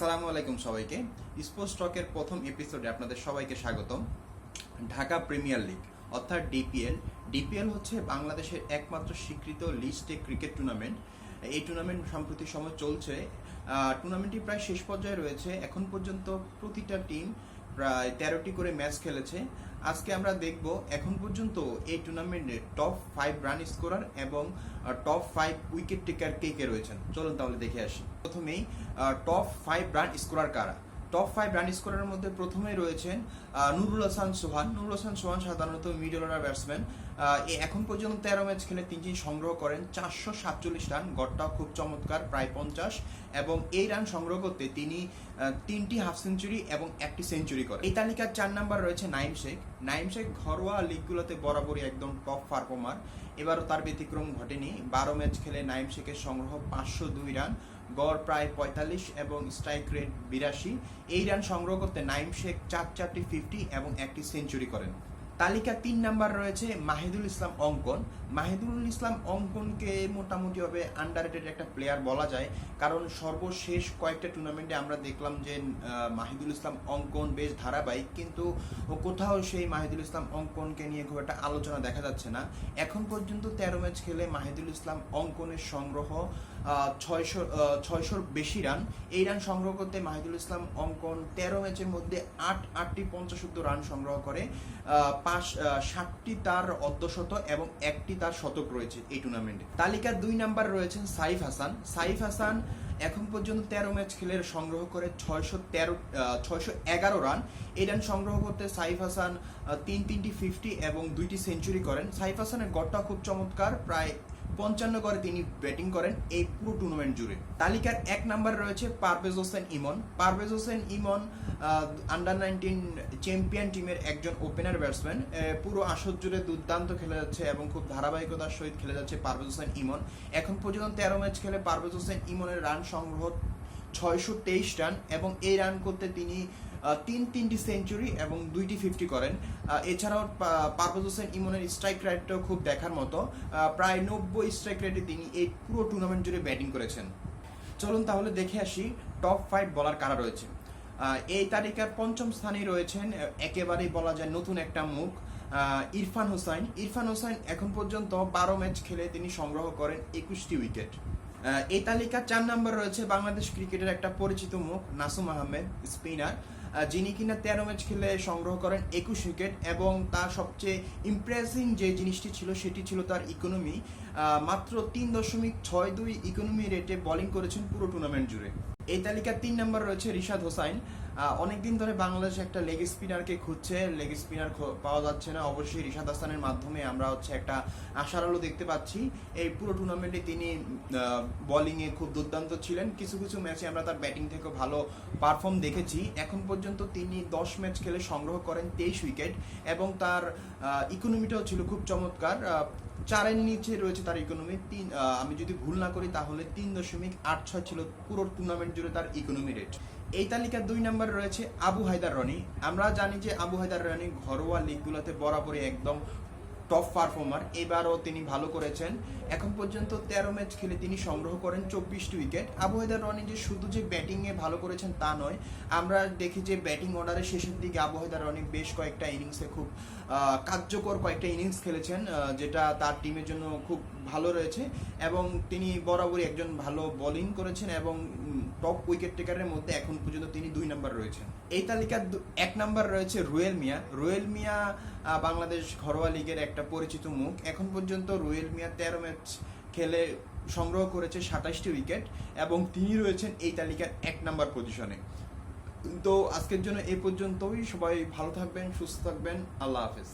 আসসালামু আলাইকুম সবাইকে। স্পোর্টস টকের প্রথম এপিসোডে আপনাদের সবাইকে স্বাগতম। ঢাকা প্রিমিয়ার লিগ, অর্থাৎ ডিপিএল ডিপিএল হচ্ছে বাংলাদেশের একমাত্র স্বীকৃত লিস্টে ক্রিকেট টুর্নামেন্ট। এই টুর্নামেন্ট সম্প্রতি সময় চলছে। টুর্নামেন্টটি প্রায় শেষ পর্যায়ে রয়েছে। এখন পর্যন্ত প্রতিটা টিম প্রায় তেরোটি করে ম্যাচ খেলেছে। আজকে আমরা দেখব এখন পর্যন্ত এই টুর্নামেন্টে টপ ফাইভ রান স্কোরার এবং টপ ফাইভ উইকেট টেকার কে কে রয়েছেন। চলুন তাহলে দেখে আসি। প্রথমেই টপ ফাইভ রান স্কোরার কারা? টপ ফাইভ রান স্কোরারের মধ্যে প্রথমে রয়েছেন নুরুল হাসান সোহান। নুরুল হাসান সোহান সাধারণত মিডল অর্ডার ব্যাটসম্যান এখন পর্যন্ত তেরো ম্যাচ খেলে তিনি সংগ্রহ করেন, চারশো সাতচল্লিশ রান গড়টাও খুব চমৎকার, প্রায় পঞ্চাশ। এবং এই রান সংগ্রহ করতে তিনি তিনটি হাফ সেঞ্চুরি এবং একটি সেঞ্চুরি করেন। এই তালিকার চার নাম্বার রয়েছে নাইম শেখ। নাইম শেখ ঘরোয়া লিগগুলোতে বরাবরই একদম টপ পারফর্মার এবারও তার ব্যতিক্রম ঘটেনি। বারো ম্যাচ খেলে নাইম শেখের সংগ্রহ পাঁচশো দুই রান গড় প্রায় পঁয়তাল্লিশ এবং স্ট্রাইক রেট বিরাশি। এই রান সংগ্রহ করতে নাইম শেখ চার চারটি ফিফটি এবং একটি সেঞ্চুরি করেন। তালিকা তিন নাম্বার রয়েছে মাহিদুল ইসলাম অঙ্কন। মাহিদুল ইসলাম অঙ্কনকে মোটামুটিভাবে আন্ডারেটেড একটা প্লেয়ার বলা যায়। কারণ সর্বশেষ কয়েকটা টুর্নামেন্টে আমরা দেখলাম যে মাহিদুল ইসলাম অঙ্কন বেশ ধারাবাহিক। কিন্তু কোথাও সেই মাহিদুল ইসলাম অঙ্কনকে নিয়ে খুব একটা আলোচনা দেখা যাচ্ছে না। এখন পর্যন্ত তেরো ম্যাচ খেলে মাহিদুল ইসলাম অঙ্কনের সংগ্রহ ছয়শো ছয়শোর বেশি রান এই রান সংগ্রহ করতে মাহিদুল ইসলাম অঙ্কন তেরো ম্যাচের মধ্যে আট, আটটি পঞ্চাশোত্তর রান সংগ্রহ করে। ষাটটি তার অর্ধশত এবং একটি তার শতক রয়েছে এই টুর্নামেন্টে তালিকার দুই নাম্বার রয়েছেন সাইফ হাসান। সাইফ হাসান এখন পর্যন্ত তেরো ম্যাচ খেলে সংগ্রহ করে ছয়শো তেরো ছয়শো এগারো রান এই রান সংগ্রহ করতে সাইফ হাসান তিন, তিনটি ফিফটি এবং দুইটি সেঞ্চুরি করেন। সাইফ হাসানের গড়টা খুব চমৎকার, প্রায় পঞ্চান্ন করে তিনি ব্যাটিং করেন এই পুরো টুর্নামেন্ট জুড়ে। তালিকার এক নাম্বার রয়েছে Parvez Hossain Emon. Parvez Hossain Emon under nineteen champion টিমের একজন ওপেনার ব্যাটসম্যান পুরো আসর জুড়ে দুর্দান্ত খেলে যাচ্ছে এবং খুব ধারাবাহিকতার সহিত খেলে যাচ্ছে পারভেজ হোসেন ইমন। এখন পর্যন্ত তেরো ম্যাচ খেলে পারভেজ হোসেন ইমনের রান সংগ্রহ ছয়শো তেইশ রান এবং এই রান করতে তিনি তিন তিনটি সেঞ্চুরি এবং দুইটি ফিফটি করেন। এছাড়াও পারভেজ হোসেন ইমনের স্ট্রাইক রেটটাও খুব দেখার মতো। প্রায় নব্বই স্ট্রাইক রেটে তিনি এই পুরো টুর্নামেন্ট জুড়ে ব্যাটিং করেছেন। চলুন তাহলে দেখে আসি টপ ফাইভ বলার কারা রয়েছে। এই তালিকার পঞ্চম স্থানে রয়েছেন একেবারেই বলা যায় নতুন একটা মুখ ইরফান হোসাইন। ইরফান হোসাইন এখন পর্যন্ত বারো ম্যাচ খেলে তিনি সংগ্রহ করেন একুশটি উইকেট এই তালিকার চার নম্বর রয়েছে বাংলাদেশ ক্রিকেটের একটা পরিচিত মুখ, নাসুম আহমেদ স্পিনার যিনি কিনা তেরো ম্যাচ খেলে সংগ্রহ করেন একুশ উইকেট এবং তার সবচেয়ে ইমপ্রেসিং যে জিনিসটি ছিল, সেটি ছিল তার ইকোনমি মাত্র তিন দশমিক ছয় দুই ইকোনমি রেটে বোলিং করেছেন পুরো টুর্নামেন্ট জুড়ে। এই তালিকার তিন নম্বর রয়েছে রিশাদ হোসাইন। অনেকদিন ধরে বাংলাদেশ একটা লেগ স্পিনারকে খুঁজছে। লেগ স্পিনার পাওয়া যাচ্ছে না। অবশ্যই রিশাদ হাসানের মাধ্যমে আমরা হচ্ছে একটা আশার আলো দেখতে পাচ্ছি। এই পুরো টুর্নামেন্টে তিনি বোলিংয়ে খুব দুর্দান্ত ছিলেন। কিছু কিছু ম্যাচে আমরা তার ব্যাটিং থেকেও ভালো পারফর্ম দেখেছি। এখন পর্যন্ত তিনি দশ ম্যাচ খেলে সংগ্রহ করেন তেইশ উইকেট এবং তার ইকোনমিটাও ছিল খুব চমৎকার। চারের নিচে রয়েছে তার ইকোনমি তিন আমি যদি ভুল না করি তাহলে তিন দশমিক আট ছয় ছিল পুরো টুর্নামেন্ট জুড়ে তার ইকোনমি রেট এই তালিকার দুই নম্বরে রয়েছে আবু হায়দার রনি। আমরা জানি যে আবু হায়দার রনি ঘরোয়া লিগগুলোতে বরাবরই একদম টপ পারফর্মার এবারও তিনি ভালো করেছেন। এখন পর্যন্ত তেরো ম্যাচ খেলে তিনি সংগ্রহ করেন চব্বিশটি উইকেট আবু হায়দার রনি যে শুধু যে ব্যাটিংয়ে ভালো করেছেন তা নয়, আমরা দেখি যে ব্যাটিং অর্ডারের শেষের দিকে আবু হায়দার রনি বেশ কয়েকটা ইনিংসে খুব কার্যকর কয়েকটা ইনিংস খেলেছেন যেটা তার টিমের জন্য খুব ভালো রয়েছে এবং তিনি বরাবরই একজন ভালো বোলিং করেছেন এবং টপ উইকেট টেকারের মধ্যে এখন পর্যন্ত তিনি দুই নাম্বার রয়েছেন। এই তালিকার এক নাম্বার রয়েছে রুয়েল মিয়া। রুয়েল মিয়া বাংলাদেশ ঘরোয়া লিগের একটা পরিচিত মুখ। এখন পর্যন্ত রুয়েল মিয়া তেরো ম্যাচ খেলে সংগ্রহ করেছে সাতাশটি উইকেট এবং তিনি রয়েছেন এই তালিকার এক নাম্বার পজিশনে তো আজকের জন্য এই পর্যন্তই। সবাই ভালো থাকবেন, সুস্থ থাকবেন। আল্লাহ হাফেজ।